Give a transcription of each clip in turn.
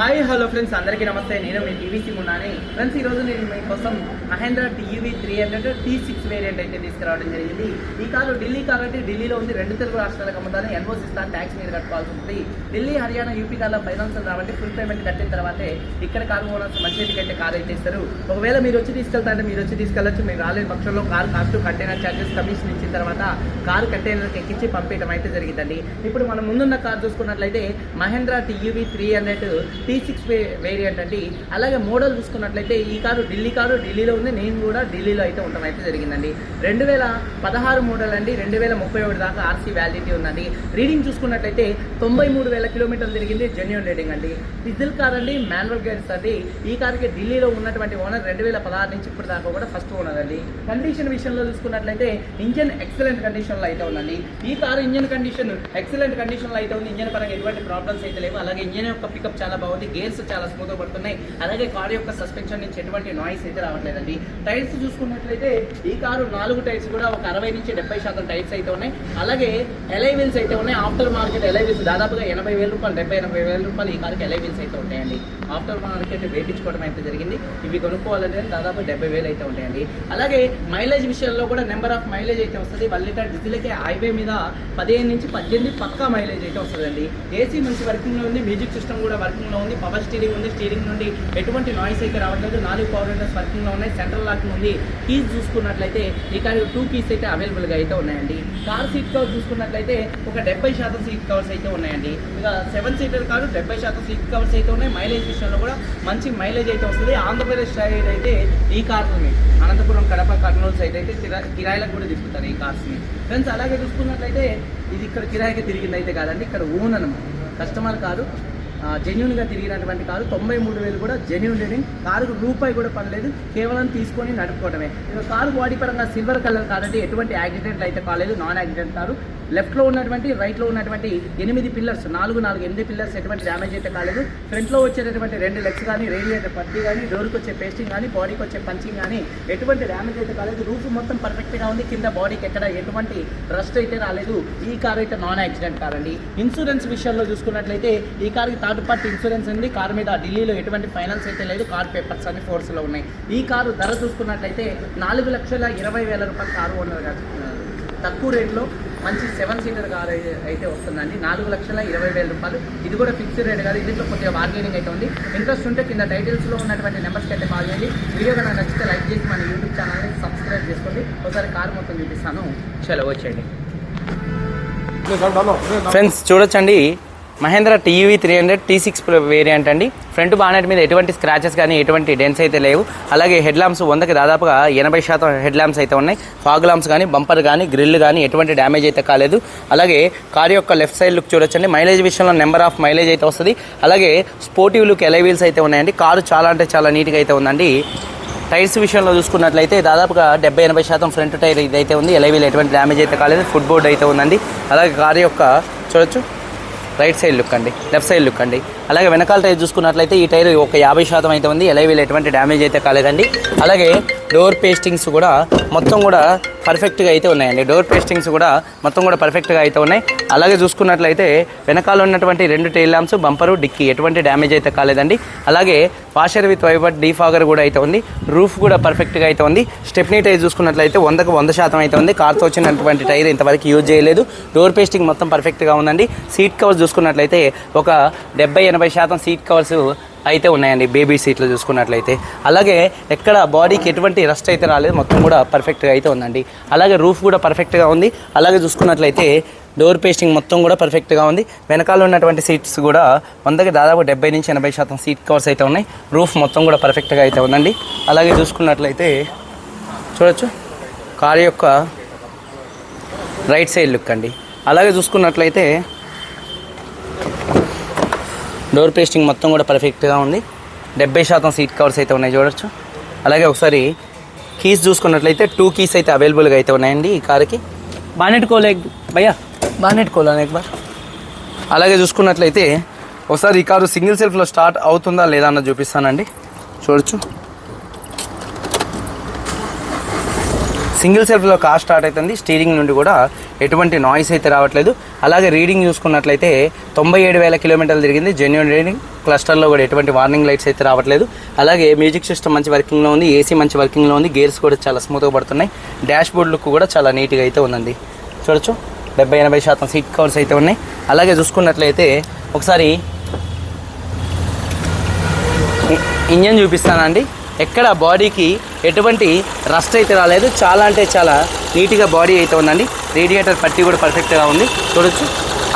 Hi hello friends అందరికీ నమస్తే. నేను మీ టీవీసీ ఉన్నాను ఫ్రెండ్స్ ఈరోజు నేను మీకోసం Mahindra TV three hundred T six variant అయితే తీసుకురావడం జరిగింది. ఈ కారు ఢిల్లీ కాబట్టి అంటే ఢిల్లీలో ఉంది. రెండు తెలుగు రాష్ట్రాలకు అమ్ముతాను ఎన్ఓసి ఇస్తాను. ట్యాక్స్ మీరు కట్టుకోవాల్సి ఉంటుంది. ఢిల్లీ హర్యానా యూపీ కార్లో ఫైనాన్స్ రావంటే ఫుల్ పేమెంట్ కట్టిన తర్వాతే ఇక్కడ కారు ఓనర్స్ మంచి అయితే కారు అయితే ఇస్తారు. ఒకవేళ మీరు వచ్చి తీసుకెళ్తారంటే మీరు వచ్చి తీసుకెళ్ళచ్చు. మీరు రాలేని పక్షంలో car cost container charges commission ఇచ్చిన తర్వాత కారు కంటైనర్కి ఎక్కించి పంపించడం అయితే జరిగిందండి. ఇప్పుడు మనం ముందున్న కార్ చూసుకున్నట్లయితే Mahindra TUV three hundred T six variant అండి. అలాగే మోడల్ చూసుకున్నట్లయితే ఈ కారు ఢిల్లీ కారు ఢిల్లీలో ఉంది. నేను కూడా ఢిల్లీలో అయితే ఉండడం అయితే జరిగిందండి. రెండు వేల పదహారు మోడల్ అండి. రెండు వేల ముప్పై ఒకటి దాకా ఆర్సీ వ్యాలిడిటీ ఉందండి. రీడింగ్ చూసుకున్నట్లయితే తొంభై మూడు వేల కిలోమీటర్లు తిరిగింది జెన్యున్ రీడింగ్ అండి. డీజిల్ కార్ అండి మాన్యువల్ గేర్స్ అండి. ఈ కార్కి ఢిల్లీలో ఉన్నటువంటి ఓనర్ రెండు వేల పదహారు నుంచి ఇప్పుడు దాకా కూడా ఫస్ట్ ఓనర్ అండి. కండిషన్ విషయంలో చూసుకున్నట్లయితే ఇంజన్ ఎక్సలెంట్ కండిషన్లో అయితే ఉందండి. ఈ కారు ఇంజన్ కండిషన్ ఎక్సలెంట్ కండిషన్లో అయితే ఉంది. ఇంజన్ పరంగా ఎటువంటి ప్రాబ్లమ్స్ అయితే లేవు. అలాగే ఇంజన్ యొక్క పికప్ చాలా బాగుంది. గేర్స్ చాలా స్మూత్గా పడుతున్నాయి. అలాగే కారు యొక్క సస్పెన్షన్ నుంచి ఎటువంటి నాయిస్ అయితే రావట్లేదండి. టైర్స్ చూసుకున్నట్లయితే ఈ కారు నాలుగు టైర్స్ కూడా ఒక అరవై నుంచి డెబ్బై శాతం టైర్స్ అయితే ఉన్నాయి. అలాగే ఎలై వీల్స్ అయితే ఉన్నాయి. ఆఫ్టర్ మార్కెట్ ఎలై వీల్స్ దాదాపుగా ఎనభై వేల రూపాయలు డెబ్బై ఎనభై వేల రూపాయలు ఈ కారుకి ఎలై వీల్స్ అయితే ఉంటాయండి. ఆఫ్టర్ మార్కెట్ వేయించుకోవడం అయితే జరిగింది. ఇవి కొనుక్కోవాలంటే దాదాపు డెబ్బై వేలు అయితే ఉంటాయండి. అలాగే మైలేజ్ విషయంలో కూడా నెంబర్ ఆఫ్ మైలేజ్ అయితే వస్తుంది. వన్ లీటర్ డీజిల్కే హైవే మీద పదిహేను నుంచి పద్దెనిమిది పక్కా మైలేజ్ అయితే వస్తుందండి. ఏసీ మంచి వర్కింగ్లో ఉంది మ్యూజిక్ సిస్టమ్ కూడా వర్కింగ్లో ఉంది. పవర్ స్టీరింగ్ ఉంది. స్టీరింగ్ నుండి ఎటువంటి నాయిస్ అయితే రావట్లేదు. నాలుగు పవర్ విండోస్ వర్కింగ్లో ఉన్నాయి. సెంట్రల్ లాకింగ్ ఉంది. కీస్ చూసుకున్నట్లయితే ఈ టూ కీస్ అయితే అవైలబుల్గా అయితే ఉన్నాయండి. కార్ సీట్ కవర్ చూసుకున్నట్లయితే ఒక డెబ్బై శాతం సీట్ కవర్స్ అయితే ఉన్నాయండి. ఇక సెవెన్ సీటర్ కారు డెబ్బై శాతం సీట్ కవర్స్ అయితే ఉన్నాయి. మైలేజ్ విషయంలో కూడా మంచి మైలేజ్ అయితే వస్తుంది. ఆంధ్రప్రదేశ్ సైడ్ అయితే ఈ కార్ని అనంతపురం కడప కర్నూలు సైడ్ అయితే కిరాయిలకు కూడా తీసుకుంటారు ఈ కార్స్ని ఫ్రెండ్స్ అలాగే చూసుకున్నట్లయితే ఇది ఇక్కడ కిరాయికి తిరిగింది అయితే కాదండి. ఇక్కడ ఓన్ అనమాట కస్టమర్ కాదు. జెన్యున్గా తిరిగినటువంటి కారు. తొంభై మూడు వేలు కూడా జెన్యున్ లేని కారుకు రూపాయి కూడా పడలేదు. కేవలం తీసుకొని నడుపుకోవడమే. ఇక కారు బాడీ పరంగా సిల్వర్ కలర్ కాబట్టి ఎటువంటి యాక్సిడెంట్ అయితే కాలేదు. Non accident car. లెఫ్ట్లో ఉన్నటువంటి రైట్లో ఉన్నటువంటి ఎనిమిది పిల్లర్స్ నాలుగు నాలుగు ఎనిమిది పిల్లర్స్ ఎటువంటి డ్యామేజ్ అయితే కాలేదు. ఫ్రంట్లో వచ్చేటటువంటి రెండు లెగ్స్ కానీ రేడియేటర్ పత్తి కానీ డోర్కి వచ్చే పేస్టింగ్ కానీ బాడీకి వచ్చే పంచింగ్ కానీ ఎటువంటి డ్యామేజ్ అయితే కాలేదు. రూఫ్ మొత్తం పర్ఫెక్ట్గా ఉంది. కింద బాడీకి ఎక్కడ ఎటువంటి రస్ట్ అయితే రాలేదు. ఈ కార్ అయితే నాన్ యాక్సిడెంట్ కార్ అండి ఇన్సూరెన్స్ విషయంలో చూసుకున్నట్లయితే ఈ కార్కి థర్డ్ పార్టీ ఇన్సూరెన్స్ ఉంది. కార్ మీద ఢిల్లీలో ఎటువంటి ఫైనాన్స్ అయితే లేదు. కార్ పేపర్స్ అన్ని ఫోర్స్లో ఉన్నాయి. ఈ కారు ధర చూసుకున్నట్లయితే నాలుగు లక్షల ఇరవై వేల రూపాయల కారు ఓనర్ గారు తక్కువ రేట్లో మంచి సెవెన్ సీటర్ కార్ అయితే అయితే వస్తుందండి. నాలుగు లక్షల ఇరవై వేల రూపాయలు. ఇది కూడా ఫిక్స్డ్ రేట్ కాదు. దీంట్లో కొద్దిగా బార్గెనింగ్ అయితే ఉంది. ఇంట్రెస్ట్ ఉంటే కింద టైటిల్స్లో ఉన్నటువంటి నెంబర్స్కి అయితే కాల్ చేయండి. వీడియో కనుక నచ్చితే లైక్ చేసి మన యూట్యూబ్ ఛానల్ని సబ్స్క్రైబ్ చేసుకోండి. ఒకసారి కార్ మొత్తం చూపిస్తాను. చలో వచ్చేయండి. ఫ్రెండ్స్ చూడొచ్చండి. Mahindra TV three hundred T six variant అండి. ఫ్రంట్ బానెట్ మీద ఎటువంటి స్క్రాచెస్ కానీ ఎటువంటి డెన్స్ అయితే లేవు. అలాగే హెడ్ ల్యాంప్స్ వందకి దాదాపుగా ఎనభై శాతం హెడ్ ల్యాంప్స్ అయితే ఉన్నాయి. ఫాగ్ ల్యాంప్స్ కానీ బంపర్ కానీ గ్రిల్ కానీ ఎటువంటి డ్యామేజ్ అయితే కాలేదు. అలాగే కార్ యొక్క లెఫ్ట్ సైడ్ లుక్ చూడొచ్చండి. మైలేజ్ విషయంలో నెంబర్ ఆఫ్ మైలేజ్ అయితే వస్తుంది. అలాగే స్పోర్టివ్ లుక్ ఎలై వీల్స్ అయితే ఉన్నాయండి. కారు చాలా అంటే చాలా నీట్గా అయితే ఉందండి. టైర్స్ విషయంలో చూసుకున్నట్లయితే దాదాపుగా డెబ్బై ఎనభై శాతం ఫ్రంట్ టైర్ ఇదైతే ఉంది. ఎలవీల్ ఎటువంటి డ్యామేజ్ అయితే కాలేదు. ఫుట్ బోర్డ్ అయితే ఉందండి. అలాగే కారు యొక్క చూడొచ్చు. రైట్ సైడ్ లుక్ అండి లెఫ్ట్ సైడ్ లుక్ అండి. అలాగే వెనకాల టైర్ చూసుకున్నట్లయితే ఈ టైర్ ఒక యాభై శాతం అయితే ఉంది. ఎలవీల్ ఎటువంటి డ్యామేజ్ అయితే కాలేదండి. అలాగే డోర్ పేస్టింగ్స్ కూడా మొత్తం కూడా పర్ఫెక్ట్గా అయితే ఉన్నాయండి. డోర్ పేస్టింగ్స్ కూడా మొత్తం కూడా పర్ఫెక్ట్గా అయితే ఉన్నాయి. అలాగే చూసుకున్నట్లయితే వెనకాల ఉన్నటువంటి రెండు టైల్ ల్యాంప్స్ బంపరు డిక్కీ ఎటువంటి డ్యామేజ్ అయితే కాలేదండి. అలాగే వాషర్ విత్ వైబర్ డీఫాగర్ కూడా అయితే ఉంది. రూఫ్ కూడా పర్ఫెక్ట్గా అయితే ఉంది. స్టెప్నీ టైర్ చూసుకున్నట్లయితే వందకు వంద శాతం అయితే ఉంది. కార్తో వచ్చినటువంటి టైర్ ఇంతవరకు యూజ్ చేయలేదు. డోర్ పేస్టింగ్ మొత్తం పర్ఫెక్ట్గా ఉందండి. సీట్ కవర్స్ చూసుకున్నట్లయితే ఒక డెబ్బై ఎనభై శాతం సీట్ కవర్స్ అయితే ఉన్నాయండి బేబీ సీట్లు చూసుకున్నట్లయితే. అలాగే ఎక్కడ బాడీకి ఎటువంటి రస్ట్ అయితే రాలేదు మొత్తం కూడా పర్ఫెక్ట్గా అయితే ఉందండి. అలాగే రూఫ్ కూడా పర్ఫెక్ట్గా ఉంది. అలాగే చూసుకున్నట్లయితే డోర్ పేస్టింగ్ మొత్తం కూడా పర్ఫెక్ట్గా ఉంది. వెనకాల ఉన్నటువంటి సీట్స్ కూడా వందకి దాదాపు డెబ్బై నుంచి ఎనభై శాతం సీట్ కవర్స్ అయితే ఉన్నాయి. రూఫ్ మొత్తం కూడా పర్ఫెక్ట్గా అయితే ఉందండి. అలాగే చూసుకున్నట్లయితే చూడొచ్చు. కారు యొక్క రైట్ సైడ్ లుక్ అండి. అలాగే చూసుకున్నట్లయితే డోర్ పేస్టింగ్ మొత్తం కూడా పర్ఫెక్ట్గా ఉంది. డెబ్బై శాతం సీట్ కవర్స్ అయితే ఉన్నాయి చూడొచ్చు. అలాగే ఒకసారి కీస్ చూసుకున్నట్లయితే టూ కీస్ అయితే అవైలబుల్గా అయితే ఉన్నాయండి ఈ కార్కి బానెట్ కోలో భయ్యా. బానెట్ కోలో ఎక్బార్ అలాగే చూసుకున్నట్లయితే ఒకసారి ఈ కారు సింగిల్ సెల్ఫ్లో స్టార్ట్ అవుతుందా లేదా అన్నది చూపిస్తానండి. చూడొచ్చు. సింగిల్ సెల్ఫ్లో కార్ స్టార్ట్ అవుతుంది. స్టీరింగ్ నుండి కూడా ఎటువంటి నాయిస్ అయితే రావట్లేదు. అలాగే రీడింగ్ చూసుకున్నట్లయితే తొంభై ఏడు వేల కిలోమీటర్లు తిరిగింది. జెన్యున్ రీడింగ్ క్లస్టర్లో కూడా ఎటువంటి వార్నింగ్ లైట్స్ అయితే రావట్లేదు. అలాగే మ్యూజిక్ సిస్టమ్ మంచి వర్కింగ్లో ఉంది. ఏసీ మంచి వర్కింగ్లో ఉంది. గేర్స్ కూడా చాలా స్మూత్గా పడుతున్నాయి. డాష్ బోర్డ్ లుక్ కూడా చాలా నీట్గా అయితే ఉందండి. చూడొచ్చు. డెబ్బై ఎనభై శాతం సీట్ కవర్స్ అయితే ఉన్నాయి. అలాగే చూసుకున్నట్లయితే ఒకసారి ఇంజన్ చూపిస్తానండి. ఎక్కడ బాడీకి ఎటువంటి రస్ట్ అయితే రాలేదు. చాలా అంటే చాలా నీట్గా బాడీ అయితే ఉందండి. రేడియేటర్ పట్టి కూడా పర్ఫెక్ట్గా ఉంది. చూడొచ్చు.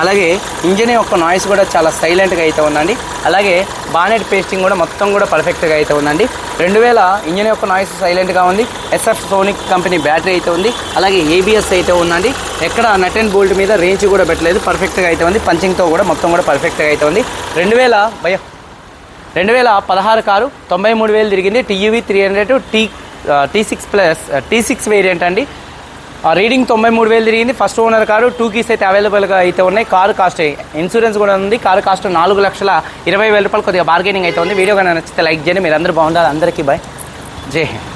అలాగే ఇంజన్ యొక్క నాయిస్ కూడా చాలా సైలెంట్గా అయితే ఉందండి. అలాగే బానెట్ పేస్టింగ్ కూడా మొత్తం కూడా పర్ఫెక్ట్గా అయితే ఉందండి. రెండు వేల ఇంజన్ యొక్క నాయిస్ సైలెంట్గా ఉంది. ఎస్ఎఫ్ సోనిక్ కంపెనీ బ్యాటరీ అయితే ఉంది. అలాగే ఏబిఎస్ అయితే ఉందండి. ఎక్కడ నట్ అండ్ బోల్ట్ మీద రేంజ్ కూడా పెట్టలేదు. పర్ఫెక్ట్గా అయితే ఉంది. పంచింగ్తో కూడా మొత్తం కూడా పర్ఫెక్ట్గా అయితే ఉంది. రెండు వేల భయ రెండు వేల పదహారు కారు తొంభై మూడు వేలు తిరిగింది. TUV three hundred T T six plus T six variant అండి. రీడింగ్ తొంభై మూడు వేలు తిరిగింది. First owner car two keys అయితే అవైలబుల్గా అయితే ఉన్నాయి. కారు కాస్ట్ ఇన్సూరెన్స్ కూడా ఉంది. కారు కాస్ట్ నాలుగు లక్షల ఇరవై వేల రూపాయలు కొద్దిగా బార్గెనింగ్ అయితే ఉంది. వీడియో కానీ నచ్చితే లైక్ చేయండి. మీరు అందరూ బాగుండాలి. అందరికీ బాయ్ జై హింద్.